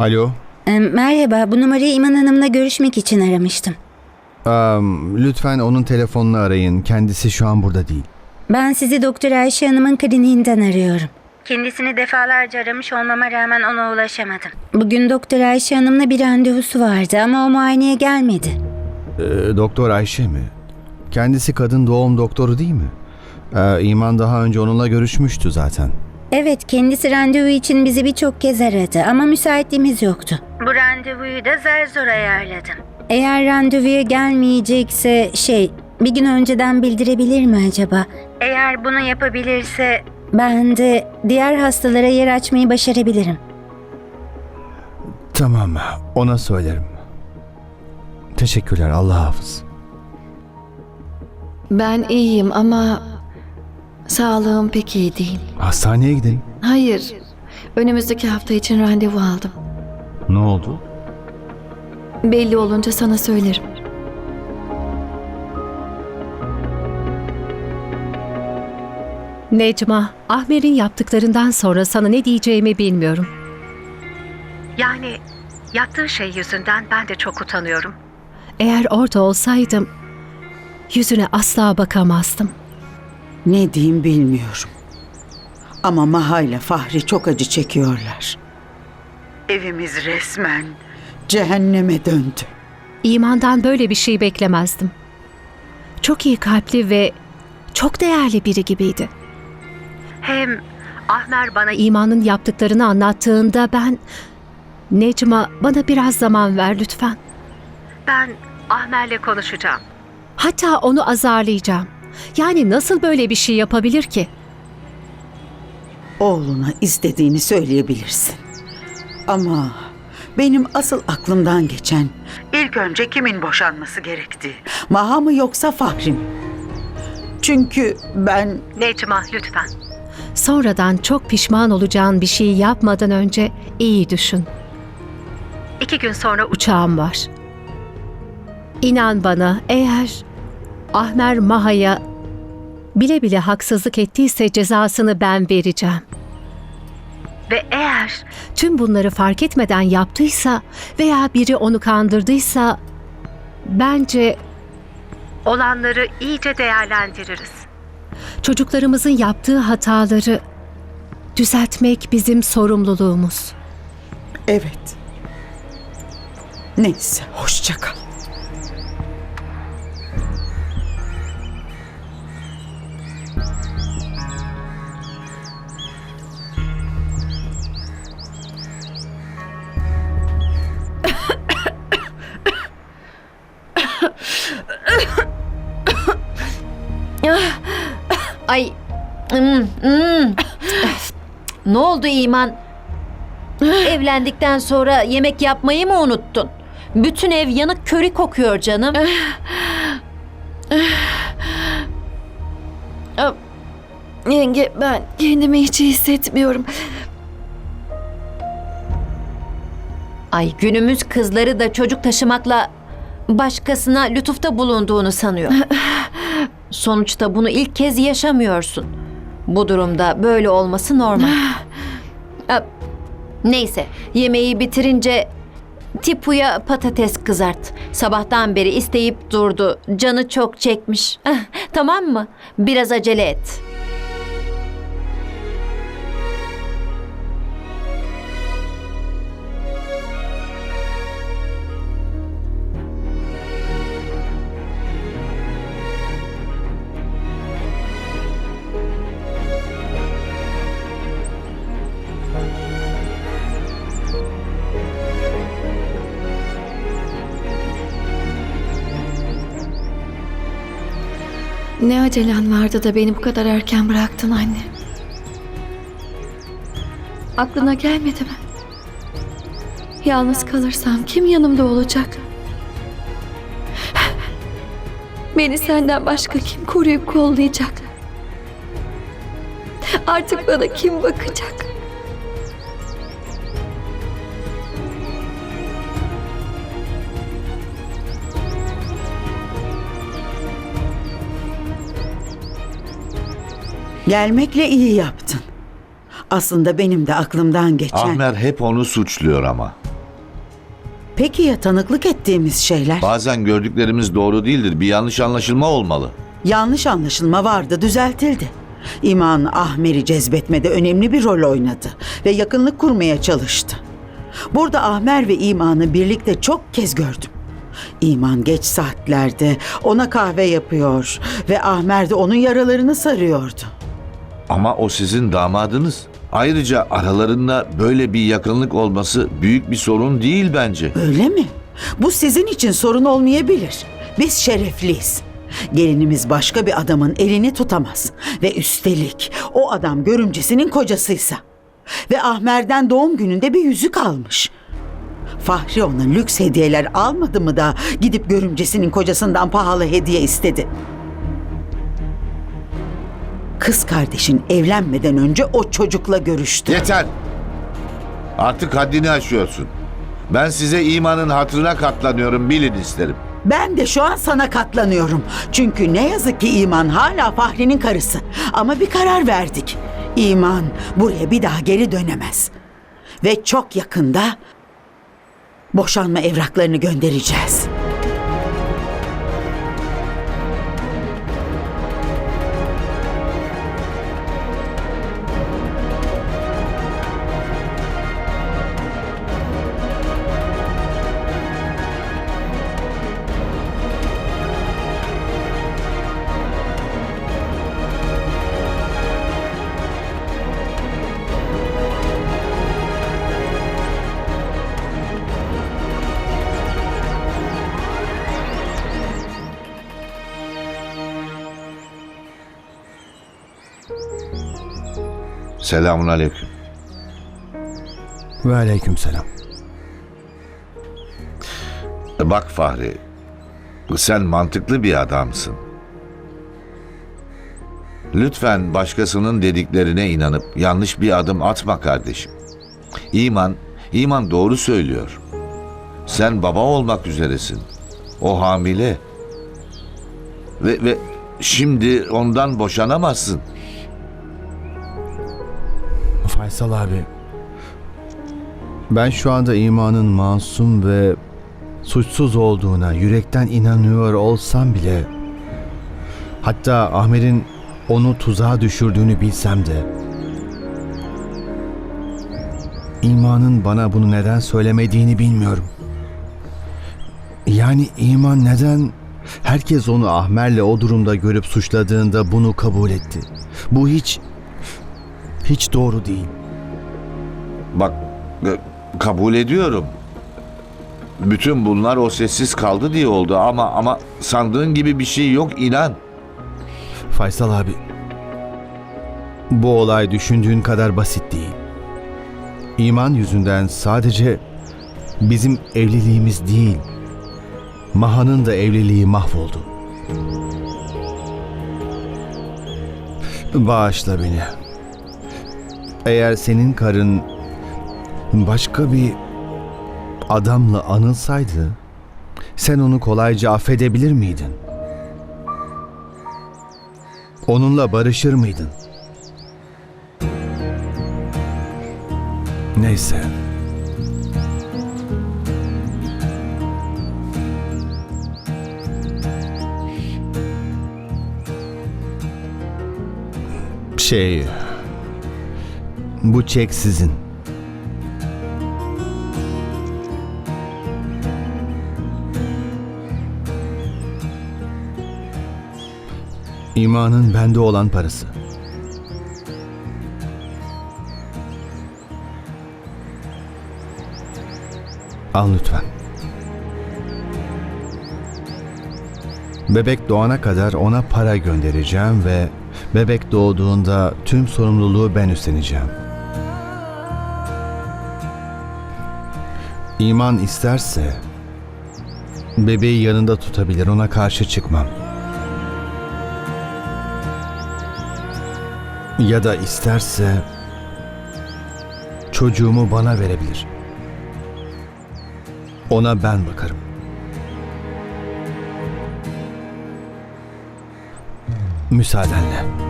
Alo. Ee, Merhaba, bu numarayı İman Hanım'la görüşmek için aramıştım. Am, lütfen onun telefonunu arayın. Kendisi şu an burada değil. Ben sizi Doktor Ayşe Hanım'ın kliniğinden arıyorum. Kendisini defalarca aramış olmama rağmen ona ulaşamadım. Bugün Doktor Ayşe Hanım'la bir randevusu vardı ama o muayeneye gelmedi. Ee, Doktor Ayşe mi? Kendisi kadın doğum doktoru değil mi? Ee, İman daha önce onunla görüşmüştü zaten. Evet, kendisi randevu için bizi birçok kez aradı ama müsaitliğimiz yoktu. Bu randevuyu da zar zor ayarladım. Eğer randevuya gelmeyecekse şey, bir gün önceden bildirebilir mi acaba? Eğer bunu yapabilirse ben de diğer hastalara yer açmayı başarabilirim. Tamam, ona söylerim. Teşekkürler, Allah hafız. Ben iyiyim ama sağlığım pek iyi değil. Hastaneye gidelim. Hayır. Önümüzdeki hafta için randevu aldım. Ne oldu? Belli olunca sana söylerim. Necma, Ahmer'in yaptıklarından sonra sana ne diyeceğimi bilmiyorum. Yani yaptığı şey yüzünden ben de çok utanıyorum. Eğer orada olsaydım yüzüne asla bakamazdım. Ne diyeyim bilmiyorum. Ama Maha ile Fahri çok acı çekiyorlar. Evimiz resmen cehenneme döndü. İmandan böyle bir şey beklemezdim. Çok iyi kalpli ve çok değerli biri gibiydi. Hem Ahmer bana imanın yaptıklarını anlattığında ben... Necma bana biraz zaman ver lütfen. Ben Ahmer'le konuşacağım. Hatta onu azarlayacağım. Yani nasıl böyle bir şey yapabilir ki? Oğluna istediğini söyleyebilirsin. Ama benim asıl aklımdan geçen ilk önce kimin boşanması gerektiği. Maha mı yoksa Fahri mi? Çünkü ben Necma lütfen. Sonradan çok pişman olacağın bir şey yapmadan önce iyi düşün. İki gün sonra uçağım var. İnan bana eğer Ahmer Maha'ya bile bile haksızlık ettiyse cezasını ben vereceğim. Ve eğer tüm bunları fark etmeden yaptıysa veya biri onu kandırdıysa bence olanları iyice değerlendiririz. Çocuklarımızın yaptığı hataları düzeltmek bizim sorumluluğumuz. evet. Neyse hoşça kal. Ne oldu İman? Evlendikten sonra yemek yapmayı mı unuttun? Bütün ev yanık köri kokuyor canım. Yenge ben kendimi hiç iyi hissetmiyorum. Ay günümüz kızları da çocuk taşımakla başkasına lütufta bulunduğunu sanıyor. Sonuçta bunu ilk kez yaşamıyorsun. Bu durumda böyle olması normal. Ha, Neyse, yemeği bitirince Tipu'ya patates kızart. Sabahtan beri isteyip durdu. Canı çok çekmiş. Ah, tamam mı? Biraz acele et. Ne acelen vardı da beni bu kadar erken bıraktın anne. Aklına gelmedi mi? Yalnız kalırsam kim yanımda olacak? Beni senden başka kim koruyup kollayacak? Artık bana kim bakacak? Gelmekle iyi yaptın. Aslında benim de aklımdan geçen... Ahmer hep onu suçluyor ama. Peki ya tanıklık ettiğimiz şeyler? Bazen gördüklerimiz doğru değildir. Bir yanlış anlaşılma olmalı. Yanlış anlaşılma vardı, düzeltildi. İman Ahmer'i cezbetmede önemli bir rol oynadı ve yakınlık kurmaya çalıştı. Burada Ahmer ve İman'ı birlikte çok kez gördüm. İman geç saatlerde ona kahve yapıyor ve Ahmer de onun yaralarını sarıyordu. Ama o sizin damadınız. Ayrıca aralarında böyle bir yakınlık olması büyük bir sorun değil bence. Öyle mi? Bu sizin için sorun olmayabilir. Biz şerefliyiz. Gelinimiz başka bir adamın elini tutamaz. Ve üstelik o adam görümcesinin kocasıysa. Ve Ahmer'den doğum gününde bir yüzük almış. Fahri ona lüks hediyeler almadı mı da gidip görümcesinin kocasından pahalı hediye istedi. Kız kardeşin evlenmeden önce o çocukla görüştü. Yeter. Artık haddini aşıyorsun. Ben size imanın hatırına katlanıyorum bilin isterim. Ben de şu an sana katlanıyorum. Çünkü ne yazık ki İman hala Fahri'nin karısı. Ama bir karar verdik. İman buraya bir daha geri dönemez. Ve çok yakında boşanma evraklarını göndereceğiz. Selamun aleyküm. Ve aleyküm selam. Bak Fahri, sen mantıklı bir adamsın. Lütfen başkasının dediklerine inanıp yanlış bir adım atma kardeşim. İman, iman doğru söylüyor. Sen baba olmak üzeresin. O hamile. Ve, ve şimdi ondan boşanamazsın. Faysal abi. Ben şu anda imanın masum ve suçsuz olduğuna yürekten inanıyor olsam bile hatta Ahmet'in onu tuzağa düşürdüğünü bilsem de imanın bana bunu neden söylemediğini bilmiyorum. Yani iman neden herkes onu Ahmer'le o durumda görüp suçladığında bunu kabul etti? Bu hiç hiç doğru değil. Bak, e, kabul ediyorum. Bütün bunlar o sessiz kaldı diye oldu ama ama sandığın gibi bir şey yok inan. Faysal abi. Bu olay düşündüğün kadar basit değil. İman yüzünden sadece bizim evliliğimiz değil, Maha'nın da evliliği mahvoldu. Bağışla beni. Eğer senin karın başka bir adamla anılsaydı, sen onu kolayca affedebilir miydin? Onunla barışır mıydın? Neyse. Şey... Bu çek sizin. İmanın bende olan parası. Al lütfen. Bebek doğana kadar ona para göndereceğim ve bebek doğduğunda tüm sorumluluğu ben üstleneceğim. İman isterse bebeği yanında tutabilir, ona karşı çıkmam. Ya da isterse çocuğumu bana verebilir. Ona ben bakarım. Müsaadenle.